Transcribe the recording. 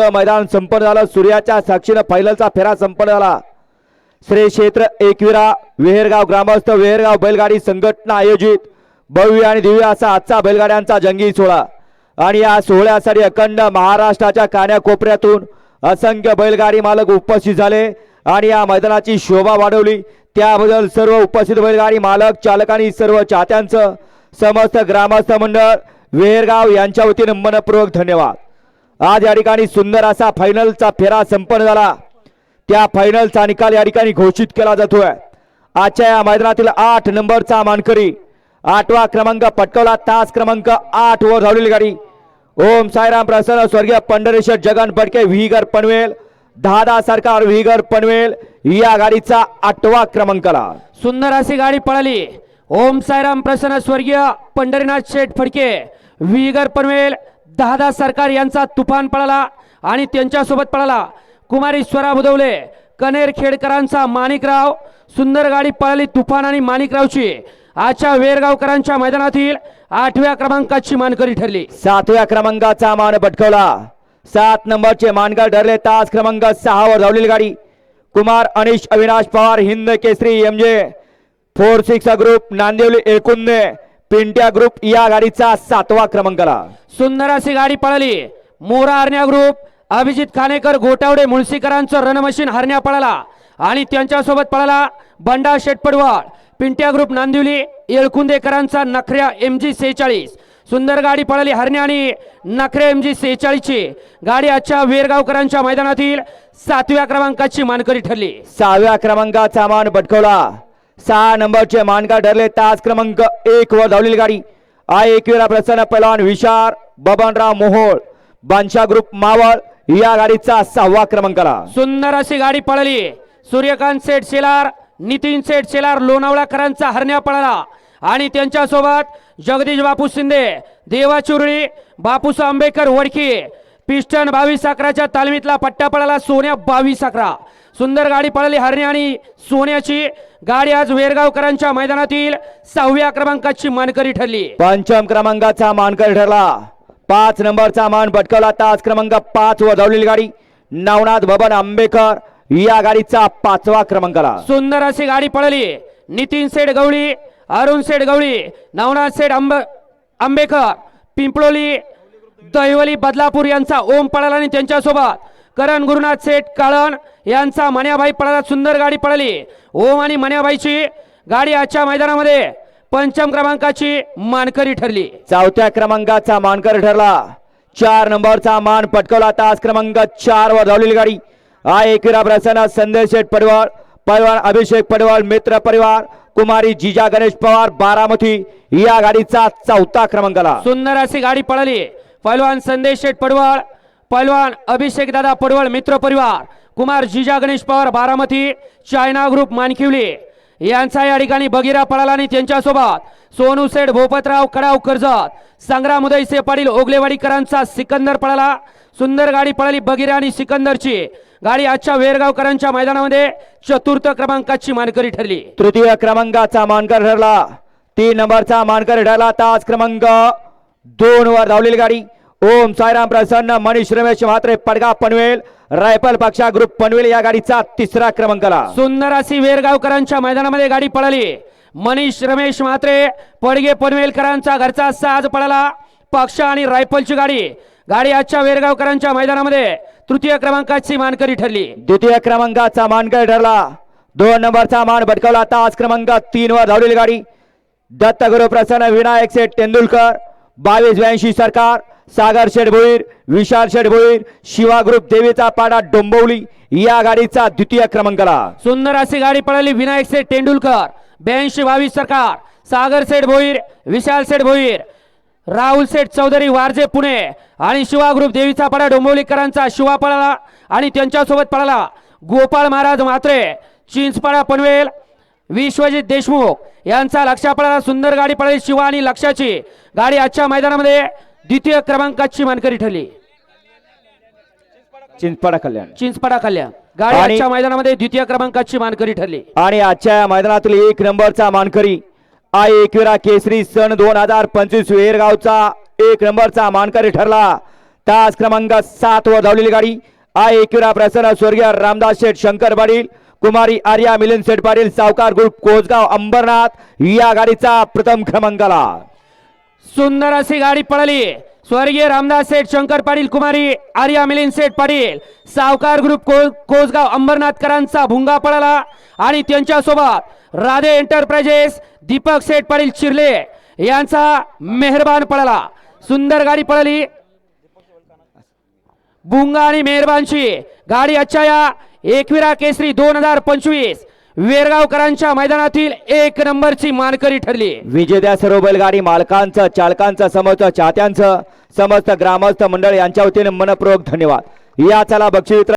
मोठं मैदान संपन्न झालं. सूर्याच्या साक्षीनं फायनलचा फेरा संपन्न झाला. श्री क्षेत्र एकविरा वेहेरगाव ग्रामस्थ वेहेरगाव बैलगाडी संघटना आयोजित भव्य आणि दिव्य असा आजचा बैलगाड्यांचा जंगी सोहळा. आणि या सोहळ्यासाठी अखंड महाराष्ट्राच्या कान्याकोपऱ्यातून असंख्य बैलगाडी मालक उपस्थित झाले आणि या मैदानाची शोभा वाढवली. त्याबद्दल सर्व उपस्थित बैलगाडी मालक चालकांनी सर्व चाहत्यांचं समस्त ग्रामस्थ मंडळ वेहेरगाव यांच्या वतीनं मनपूर्वक धन्यवाद. आज या ठिकाणी सुंदर असा फायनलचा फेरा संपन्न झाला. त्या फायनलचा निकाल या ठिकाणी घोषित केला जातोय. आजच्या या मैदानातील आठ नंबरचा मानकरी आठवा क्रमांक पटकवला. तास क्रमांक आठ वर धावलेली गाडी. ओम साईराम प्रसन्न. स्वर्गीय पंढरेश्वर जगन फडके विहीगर पनवेल. दादा सरकार विहीगर पनवेल या गाडीचा आठवा क्रमांकाला. सुंदर अशी गाडी पळाली. ओम साईराम प्रसन्न. स्वर्गीय पंढरीनाथ शेठ फडके विहीगर पनवेल. दहादा सरकार यांचा तुफान पळाला आणि त्यांच्यासोबत पळाला. कुमारी स्वरा बुदवले कनेर खेडकरांचा माणिकराव सुंदर गाडी पळाली तुफान आणि माणिकरावची. आजच्या वेरगावकरांच्या मैदानातील आठव्या क्रमांकाची मानकरी ठरली. सातव्या क्रमांकाचा मान पटकवला सात नंबरचे मानकर ठरले. तास क्रमांक सहा वर धावलेली गाडी. Kumar Anish Avinash Pawar Hind Kesari M J four six group Nandivali एकुंदे. Pintya group या गाडीचा सातवा क्रमांकाला. सुंदर अशी गाडी पळाली. मोरा हरण्या ग्रुप अभिजित खानेकर गोटावडे मुळशीकरांचं रणमशीन हरण्या पळाला. आणि त्यांच्यासोबत पळाला बंडा शेटपडवाळ. पिंट्या ग्रुप नांदिवली येळकुंदेकरांचा नखऱ्या एम जी सेहेचाळीस. सुंदर गाडी पळाली हरण्या आणि नखरे एम जी सेहेचाळीसची. गाडी आजच्या वेरगावकरांच्या मैदानातील सातव्या क्रमांकाची मानकरी ठरली. सहाव्या क्रमांकाचा मान पटकवला सहा नंबरचे मानका ठरले. तास क्रमांक एक वर धावलेली गाडी. आ एकविरा प्रसन्न पहलवान विशार बबनराव मोहोळ बांशा ग्रुप मावळ या गाडीचा सहावा क्रमांकाला. सुंदर अशी गाडी पळली. सूर्यकांत सेठ शेलार नितीन सेठ शेलार लोणावळाकरांचा हरण्या पळाला. आणि त्यांच्यासोबत जगदीश बापू शिंदे देवा चुरळी बापूस आंबेकर वडकी पिस्टन बावीस अकराच्या तालमीतला पट्टा पळाला सोन्या बावीस अकरा. सुंदर गाडी पळाली हरणे आणि सोन्याची. गाडी आज वेरगावकरांच्या मैदानातील सहाव्या क्रमांकाची मानकरी ठरली. पंचम क्रमांकाचा मानकर ठरला. पाच नंबरचा मान पटकवला तास क्रमांक पाच वर धावलेली गाडी नवनाथ बबन आंबेकर या गाडीचा पाचवा क्रमांकाला. सुंदर अशी गाडी पळाली. नितीन सेठ गवळी अरुण सेठ गवळी नवनाथ सेठ आंब आंबेकर पिंपळोली दहिवली बदलापूर यांचा ओम पळाला आणि त्यांच्यासोबत करण गुरुनाथ सेठ काळण यांचा मन्याबाई पळाला सुंदर गाडी पळाली. ओम आणि मन्याबाईची गाडी आजच्या मैदानामध्ये पंचम क्रमांकाची मानकरी ठरली. चौथ्या क्रमांकाचा मानकर ठरला. चार नंबरचा मान पटकवला तास क्रमांक चार वर धावलेली गाडी. हा एकविरा प्रसन्न संदेश शेठ पडवाळ पहलवान अभिषेक पडवाळ मित्र परिवार कुमारी जिजा गणेश पवार बारामती. या गाडीचा चौथा क्रमांकाला. सुंदर अशी गाडी पळाली. पैलवान संदेश शेठ पडवळ पैलवान अभिषेक दादा पडवळ मित्र परिवार कुमार जिजा गणेश पवार बारामती चायना ग्रुप मानखिवली. यांचा या ठिकाणी बगिरा पळाला आणि त्यांच्यासोबत सोनू सेठ भोपतराव कडाव कर्जत संग्राम उदयसे पाटील ओगलेवाडीकरांचा सिकंदर पळाला. सुंदर गाडी पळाली बगिरा आणि सिकंदरची. गाडी आजच्या वेरगावकरांच्या मैदानामध्ये चतुर्थ क्रमांकाची मानकरी ठरली. तृतीय क्रमांकाचा मानकर ठरला. तीन नंबरचा मानकर ठरला. तास क्रमांक दोन वर धावलेली गाडी. ओम साईराम प्रसन्न मनीष रमेश म्हात्रे पडगा पनवेल रायफल पक्षा ग्रुप पनवेल या गाडीचा तिसरा क्रमांकाला सुंदर अशी वेरगावकरांच्या मैदानामध्ये गाडी पळाली. मनीष रमेश म्हात्रे पडगे पनवेलकरांचा घरचा साज पळाला. पक्ष आणि रायफलची गाडी गाडी आजच्या वेरगावकरांच्या मैदानामध्ये तृतीय क्रमांकाची मानकरी ठरली. द्वितीय क्रमांकाचा मानकर ठरला. दोन नंबरचा मान भटकवला तास क्रमांक तीन वर धावलेली गाडी. दत्तगुरु प्रसन्न विनायक शेठ तेंडुलकर बावीस ब्याऐंशी सरकार सागर शेठ भोईर विशाल शेठ भोईर शिवा ग्रुप देवीचा पाडा डोंबवली. या गाडीचा द्वितीय क्रमांकाला सुंदर अशी गाडी पळाली विनायक सेठ तेंडुलकर ब्याऐंशी बावीस सरकार सागर सेठ भोईर विशाल सेठ भोईर राहुल सेठ चौधरी वारजे पुणे आणि शिवा ग्रुप देवीचा पडा डोंबवलीकरांचा शिवा पळाला आणि त्यांच्यासोबत पळाला गोपाळ महाराज मात्रे चिंचपाडा पनवेल विश्वजित देशमुख. यांचा लक्षा पळाला सुंदर गाडी पळाली शिवा आणि लक्षाची गाडी आजच्या मैदानामध्ये द्वितीय क्रमांकाची मानकरी ठरली. चिंचपाडा कल्याण. चिंचपाडा कल्याण. गाडी आणि- आजच्या मैदानामध्ये द्वितीय क्रमांकाची मानकरी ठरली. आणि आजच्या या मैदानातील एक नंबरचा मानकरी आय एकविरा केसरी सन दोन हजार पंचवीस वेरगावचा एक नंबरचा मानकरी ठरला. तास क्रमांक सात वर धावलेली गाडी. आय एकविरा प्रसन्न स्वर्गीय रामदास शेठ शंकर पाटील कुमारी आर्या मिलिंद शेठ पाटील सावकार ग्रुप कोसगाव अंबरनाथ या गाडीचा प्रथम क्रमांकाला. सुंदर अशी गाडी पळाली स्वर्गीय रामदास सेठ शंकर पाटील कुमारी आर्या मिलिंद सेठ पाटील सावकार ग्रुप को कोसगाव अंबरनाथकरांचा भुंगा पळाला आणि त्यांच्यासोबत राधे एंटरप्राइजेस दीपक सेठ पाटील चिरले यांचा मेहरबान पळाला सुंदर गाडी पळाली भुंगा आणि मेहरबानची गाडी अच्छा या एकविरा केसरी दोन हजार पंचवीस वेरगावकरांच्या मैदानातील एक नंबरची मानकरी ठरली. विजेत्या सर्व बैलगाडी मालकांचं चालकांचं समस्त चाहत्यांचं समस्त ग्रामस्थ मंडळ यांच्या वतीने मनपूर्वक धन्यवाद. या चला बक्षी